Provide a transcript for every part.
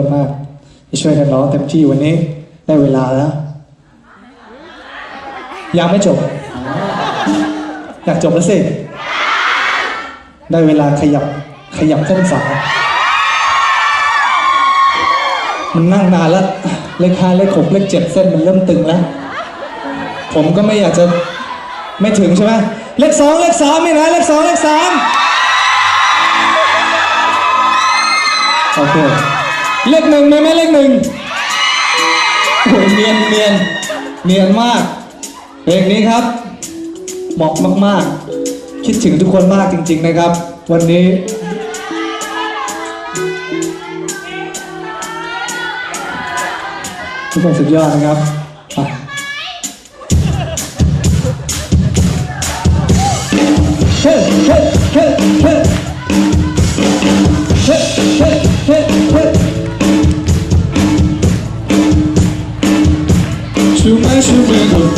คนมากที่ช่วยกันร้องเต็มที่วันนี้ได้เวลาแล้ว ยังไม่จบ อยากจบแล้วสิ ได้เวลาขยับขยับเส้นสายมันนั่งนานแล้ว เลขห้าเลขหกเลขเจ็ดเส้นมันเริ่มตึงแล้ว ผมก็ไม่อยากจะไม่ถึงใช่ไหมเลขสองเลขสามไมีไหนเลขสองเลขสามโอเค เลขหนึ่งมีไหมเลขหนึ่งโอ้ยเนียนเนียนเนียนมากเพลงนี้ครับเหมาะมาก ๆ คิดถึงทุกคนมากจริง ๆ นะครับ วันนี้ ทุกคนสุดยอดนะครับ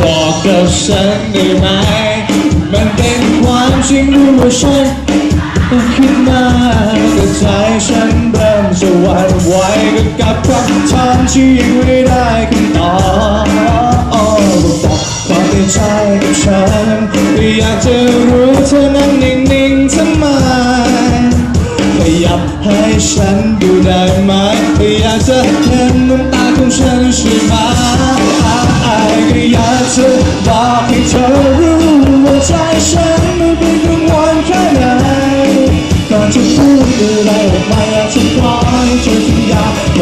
บอกกับฉันได้ไหม มันเป็นความจริงหรือว่าฉันต้องคิดมากแต่ใจฉันเริ่มจะหวั่นไหวกับคำถามที่ยังไม่ได้คำตอบบอกความในใจกับฉันอยากจะรู้เธอนั่งนิ่งๆทำไมขยับให้ฉันดูได้ไหมอยากจะเห็นน้ำตาของฉันใช่ไหม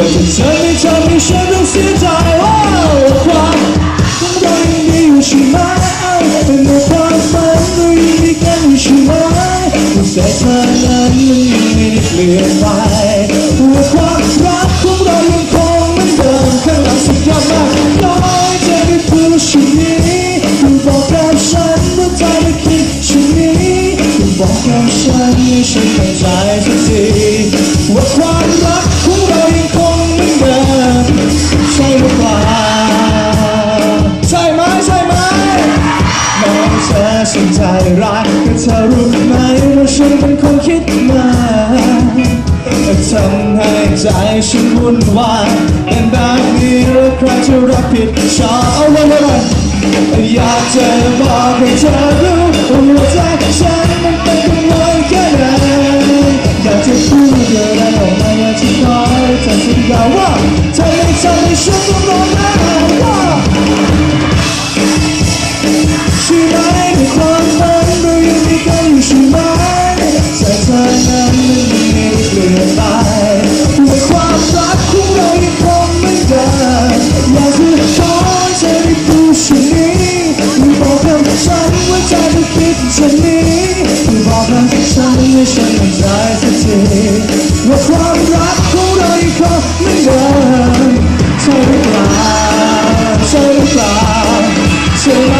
ญาว่าจะเธอไม่ทำให้ฉันต้องเสียใจว้าวความของเรายังมีอยู่ใช่ไหมเป็นความฝันเรายังมีกันอยู่ใช่ไหมแต่เธอนั้นมันยังไม่ได้เปลี่ยนไปว่าความรัก ฉันเป็นคนคิดมาทำให้ใจฉันวุ่นวายเป็นแบบนี้แล้วใครจะรับผิดชอบเอาไว้ไว้ไว้อยากจะบอกให้เธอรู้ว่าใจฉันมันเป็นกังวลแค่ไหนอยากจะพูดอะไรออกมาอยากจะขอให้เธอสัญญาว่าเธอไม่ทำให้ฉันต้องร้องไห้ ให้ฉันมั่นใจสักทีว่าความรักของเรายังคงเหมือนเดิมใช่หรือเปล่าใช่หรือเปล่าใช่ไหม